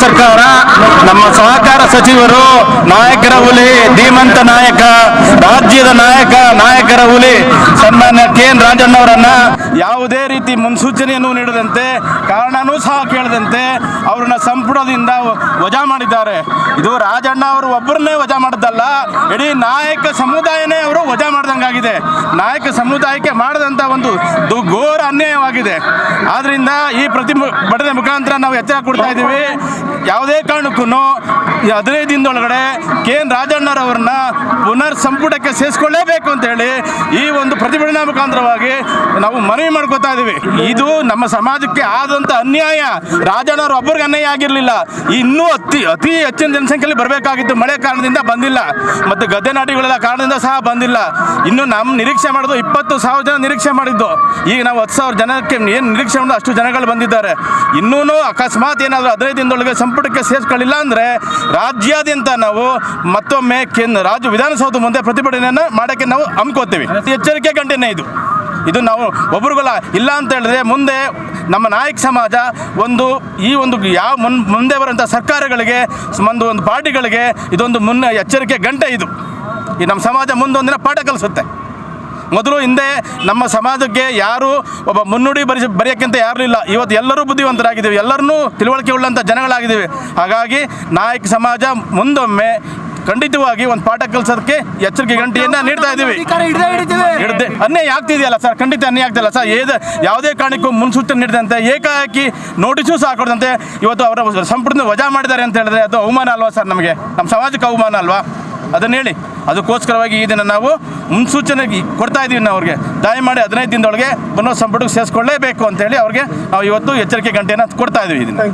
ಸರ್ಕಾರ, ನಮ್ಮ ಸಹಕಾರ ಸಚಿವರು, ನಾಯಕರ ಹುಲಿ, ಧೀಮಂತ ನಾಯಕ, ರಾಜ್ಯದ ನಾಯಕ, ನಾಯಕರ ಹುಲಿ, ಸನ್ಮಾನ್ಯ ಕೆ ಎನ್ ರಾಜಣ್ಣವರನ್ನ ಯಾವುದೇ ರೀತಿ ಮುನ್ಸೂಚನೆಯನ್ನು ನೀಡದಂತೆ, ಕಾರಣನೂ ಸಹ ಕೇಳದಂತೆ ಅವರನ್ನ ಸಂಪುಟದಿಂದ ವಜಾ ಮಾಡಿದ್ದಾರೆ. ಇದು ರಾಜಣ್ಣ ಅವರು ಒಬ್ಬರನ್ನೇ ವಜಾ ಮಾಡಿದ್ದಲ್ಲ, ಇಡೀ ನಾಯಕ ಸಮುದಾಯನೇ ಅವರು ಮಾಡ್ದಂಗಾಗಿದೆ ನಾಯಕ ಸಮುದಾಯಕ್ಕೆ ಮಾಡಿದಂಥ ಒಂದು ಘೋರ ಅನ್ಯಾಯವಾಗಿದೆ. ಆದ್ದರಿಂದ ಈ ಪ್ರತಿಭಟನೆ ಮುಖಾಂತರ ನಾವು ಎಚ್ಚರ ಕೊಡ್ತಾ ಇದ್ದೀವಿ. ಯಾವುದೇ ಕಾರಣಕ್ಕೂ ಹದಿನೈದು ದಿನದೊಳಗಡೆ ಕೆ ಎನ್ ರಾಜಣ್ಣರವ್ರನ್ನ ಪುನರ್ ಸಂಪುಟಕ್ಕೆ ಸೇರಿಸ್ಕೊಳ್ಳೇಬೇಕು ಅಂತ ಹೇಳಿ ಈ ಒಂದು ಪ್ರತಿಭಟನಾ ಮುಖಾಂತರವಾಗಿ ನಾವು ಮನವಿ ಮಾಡ್ಕೋತಾ ಇದ್ದೀವಿ. ಇದು ನಮ್ಮ ಸಮಾಜಕ್ಕೆ ಆದಂಥ ಅನ್ಯಾಯ. ರಾಜಣ್ಣವ್ರ ಒಬ್ಬರಿಗೆ ಅನ್ಯಾಯ ಆಗಿರಲಿಲ್ಲ. ಇನ್ನೂ ಅತಿ ಅತಿ ಹೆಚ್ಚಿನ ಜನಸಂಖ್ಯೆಯಲ್ಲಿ ಬರಬೇಕಾಗಿತ್ತು ಮಳೆ ಕಾರಣದಿಂದ ಬಂದಿಲ್ಲ. ಮತ್ತು ಗದ್ದೆ ನಾಟಿಗಳೆಲ್ಲ ಕಾರಣದಿಂದ ಸಹ ಬಂದಿಲ್ಲ. ಇನ್ನು ನಮ್ಮ ನಿರೀಕ್ಷೆ ಮಾಡೋದು ಇಪ್ಪತ್ತು ಸಾವಿರ ಜನ ನಿರೀಕ್ಷೆ ಮಾಡಿದ್ದು. ಈಗ ನಾವು ಹತ್ತು ಸಾವಿರ ಜನಕ್ಕೆ ಏನು ನಿರೀಕ್ಷೆ ಮಾಡೋದು ಅಷ್ಟು ಜನಗಳು ಬಂದಿದ್ದಾರೆ. ಇನ್ನೂ ಅಕಸ್ಮಾತ್ ಏನಾದರೂ ಹದಿನೈದು ದಿನದೊಳಗೆ ಸಂಪುಟಕ್ಕೆ ಸೇರಿಸ್ಕೊಳ್ಳಿಲ್ಲ ಅಂದರೆ ರಾಜ್ಯಾದ್ಯಂತ ನಾವು ಮತ್ತೊಮ್ಮೆ ಕೇಂದ್ರ ರಾಜ್ಯ ವಿಧಾನಸೌಧ ಮುಂದೆ ಪ್ರತಿಭಟನೆಯನ್ನು ಮಾಡೋಕ್ಕೆ ನಾವು ಹಮ್ಮಿಕೋತೀವಿ ಎಚ್ಚರಿಕೆ ಗಂಟೆನೇ ಇದು. ಇದು ನಾವು ಒಬ್ರಿಗಲ್ಲ ಇಲ್ಲ ಅಂತ ಹೇಳಿದ್ರೆ ಮುಂದೆ ನಮ್ಮ ನಾಯಕ ಸಮಾಜ ಒಂದು ಈ ಒಂದು ಯಾವ ಮುನ್, ಮುಂದೆ ಬರುವಂಥ ಸರ್ಕಾರಗಳಿಗೆ ಒಂದು ಒಂದು ಪಾರ್ಟಿಗಳಿಗೆ ಇದೊಂದು ಮುನ್ನ ಎಚ್ಚರಿಕೆ ಗಂಟೆ ಇದು. ಈ ನಮ್ಮ ಸಮಾಜ ಮುಂದೊಂದಿನ ಪಾಠ ಕಲಿಸುತ್ತೆ. ಮೊದಲು ಹಿಂದೆ ನಮ್ಮ ಸಮಾಜಕ್ಕೆ ಯಾರು ಒಬ್ಬ ಮುನ್ನುಡಿ ಬರಿಸಿ ಬರೆಯೋಕ್ಕಿಂತ ಯಾರೂ ಇಲ್ಲ. ಇವತ್ತು ಎಲ್ಲರೂ ಬುದ್ಧಿವಂತರಾಗಿದ್ದೀವಿ. ಎಲ್ಲರನ್ನೂ ತಿಳುವಳಿಕೆ ಉಳ್ಳಂಥ ಜನಗಳಾಗಿದ್ದೀವಿ. ಹಾಗಾಗಿ ನಾಯಕ ಸಮಾಜ ಮುಂದೊಮ್ಮೆ ಖಂಡಿತವಾಗಿ ಒಂದು ಪಾಠ ಕಲಿಸೋದಕ್ಕೆ ಎಚ್ಚರಿಕೆ ಗಂಟೆಯನ್ನು ನೀಡ್ತಾ ಇದ್ದೀವಿ. ಹಿಡ್ದೆ ಅನ್ಯಾಯ ಆಗ್ತಿದೆಯಲ್ಲ ಸರ್? ಖಂಡಿತ ಅನ್ಯಾಯ ಆಗ್ತಿಲ್ಲ ಸರ್. ಏದ ಯಾವುದೇ ಕಾರಣಕ್ಕೂ ಮುನ್ಸೂಚನೆ ನೀಡಿದಂತೆ ಏಕಾಏಕಿ ನೋಟಿಸು ಸಹ ಕೊಡದಂತೆ ಇವತ್ತು ಅವರ ಸಂಪುಟದಿಂದ ವಜಾ ಮಾಡಿದ್ದಾರೆ ಅಂತ ಹೇಳಿದ್ರೆ ಅದು ಅವಮಾನ ಅಲ್ವಾ ಸರ್ ನಮಗೆ? ನಮ್ಮ ಸಮಾಜಕ್ಕೆ ಅವಮಾನ ಅಲ್ವಾ? ಅದನ್ನ ಹೇಳಿ. ಅದಕ್ಕೋಸ್ಕರವಾಗಿ ಈ ದಿನ ನಾವು ಮುನ್ಸೂಚನೆ ಕೊಡ್ತಾ ಇದ್ದೀವಿ ನಾವು ಅವ್ರಿಗೆ. ದಯಮಾಡಿ ಹದಿನೈದು ದಿನದೊಳಗೆ ಬನ್ನೋ ಸಂಪುಟಕ್ಕೆ ಸೇರಿಸ್ಕೊಳ್ಳೇಬೇಕು ಅಂತೇಳಿ ಅವ್ರಿಗೆ ನಾವು ಇವತ್ತು ಎಚ್ಚರಿಕೆ ಗಂಟೆಯನ್ನು ಕೊಡ್ತಾ ಇದ್ದೀವಿ ಇದನ್ನು